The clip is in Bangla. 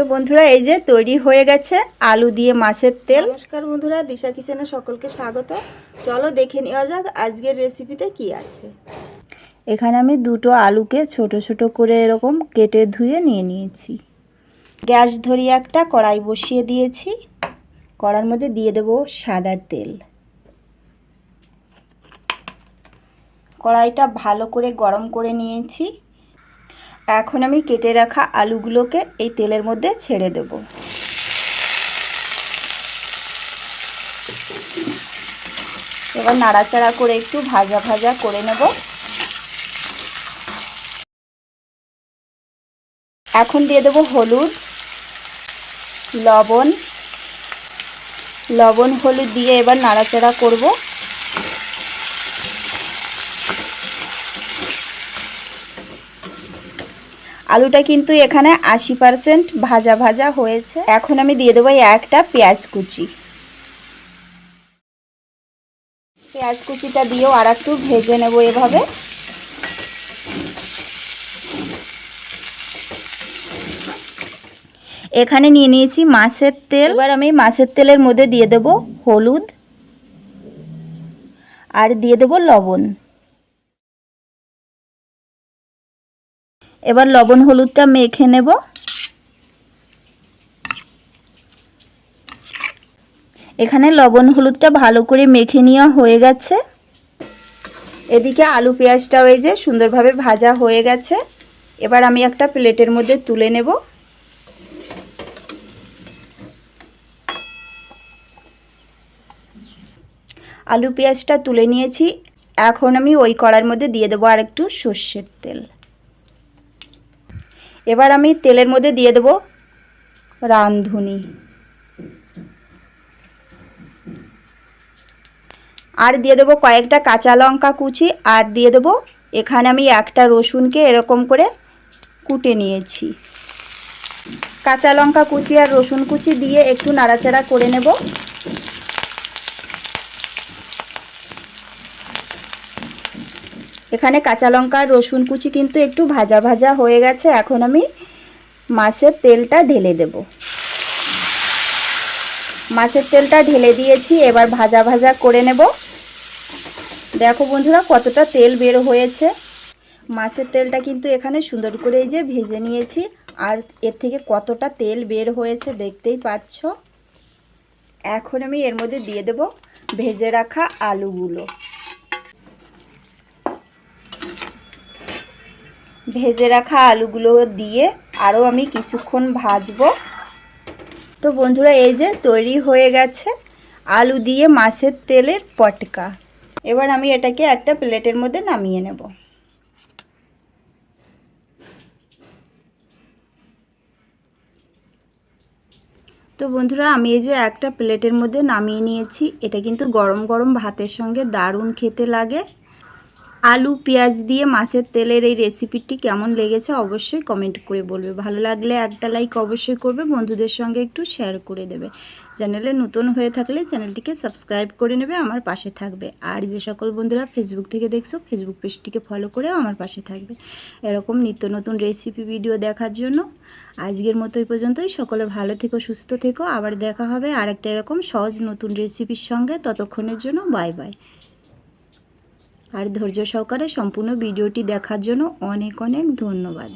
তো বন্ধুরা এই যে তৈরি হয়ে গেছে আলু দিয়ে মাছের তেল। নমস্কার বন্ধুরা দিশা কিচেনে সকলকে স্বাগত। চলো দেখে নেওয়া যাক আজকের রেসিপিতে কি আছে। এখানে আমি দুটো আলুকে ছোট ছোট করে এরকম কেটে ধুয়ে নিয়ে নিয়েছি। গ্যাস ধরিয়ে একটা কড়াই বসিয়ে দিয়েছি। কড়ার মধ্যে দিয়ে দেব সাদা তেল। কড়াইটা ভালো করে গরম করে নিয়েছি। এখন আমি কেটে রাখা আলুগুলোকে এই তেলের মধ্যে ছেড়ে দেব। এবার নাড়াচাড়া করে একটু ভাজা ভাজা করে নেব। এখন দিয়ে দেবো হলুদ, লবণ। লবণ, হলুদ দিয়ে এবার নাড়াচাড়া করব। আলুটা কিন্তু এখানে আশি পারসেন্ট ভাজা ভাজা হয়েছে। এখন আমি দিয়ে দেবো একটা পেঁয়াজ কুচি। পেঁয়াজ কুচিটা দিয়েও আর একটু ভেজে নেব এভাবে। এখানে নিয়ে নিয়েছি মাছের তেল। এবার আমি মাছের তেলের মধ্যে দিয়ে দেব হলুদ। আর দিয়ে দেব লবণ। এবার লবণ হলুদটা মেখে নেব। এখানে লবণ হলুদটা ভালো করে মেখে নেওয়া হয়ে গেছে। এদিকে আলু পেঁয়াজটাও এই যে সুন্দরভাবে ভাজা হয়ে গেছে। এবার আমি একটা প্লেটের মধ্যে তুলে নেব। আলু পেঁয়াজটা তুলে নিয়েছি। এখন আমি ওই কড়ার মধ্যে দিয়ে দেবো আর একটু সর্ষের তেল। এবার আমি তেলের মধ্যে দিয়ে দেবো রাঁধুনি। আর দিয়ে দেবো কয়েকটা কাঁচা লঙ্কা কুচি, আর দিয়ে দেবো এখানে আমি একটা রসুনকে এরকম করে কুটে নিয়েছি। কাঁচা লঙ্কা কুচি আর রসুন কুচি দিয়ে একটু নাড়াচাড়া করে নেব। এখানে কাঁচা লঙ্কা রসুন কুচি কিন্তু একটু ভাজা ভাজা হয়ে গেছে। এখন আমি মাছের তেলটা ঢেলে দেব। মাছের তেলটা ঢেলে দিয়েছি, এবার ভাজা ভাজা করে নেব। দেখো বন্ধুরা, কতটা তেল বের হয়েছে। মাছের তেলটা কিন্তু এখানে সুন্দর করে এই যে ভেজে নিয়েছি। আর এর থেকে কতটা তেল বের হয়েছে দেখতেই পাচ্ছ। এখন আমি এর মধ্যে দিয়ে দেব ভেজে রাখা আলুগুলো। ভেজে রাখা আলুগুলো দিয়ে আরও আমি কিছুক্ষণ ভাজবো। তো বন্ধুরা, এই যে তৈরি হয়ে গেছে আলু দিয়ে মাছের তেলের পটকা। এবার আমি এটাকে একটা প্লেটের মধ্যে নামিয়ে নেব। তো বন্ধুরা, আমি এই যে একটা প্লেটের মধ্যে নামিয়ে নিয়েছি। এটা কিন্তু গরম গরম ভাতের সঙ্গে দারুণ খেতে লাগে। আলু, পেঁয়াজ দিয়ে মাছের তেলের এই রেসিপিটি কেমন লেগেছে অবশ্যই কমেন্ট করে বলবে। ভালো লাগলে একটা লাইক অবশ্যই করবে, বন্ধুদের সঙ্গে একটু শেয়ার করে দেবে। চ্যানেলে নতুন হয়ে থাকলে চ্যানেলটিকে সাবস্ক্রাইব করে নেবে, আমার পাশে থাকবে। আর যে সকল বন্ধুরা ফেসবুক থেকে দেখছ ফেসবুক পেজটিকে ফলো করেও আমার পাশে থাকবে। এরকম নিত্য নতুন রেসিপি ভিডিও দেখার জন্য আজকের মতো এই পর্যন্তই। সকলে ভালো থেকো, সুস্থ থেকো। আবার দেখা হবে আরেকটা এরকম সহজ নতুন রেসিপির সঙ্গে। ততক্ষণের জন্য বাই বাই আর ধৈর্য সহকারে সম্পূর্ণ ভিডিওটি দেখার জন্য অনেক অনেক ধন্যবাদ।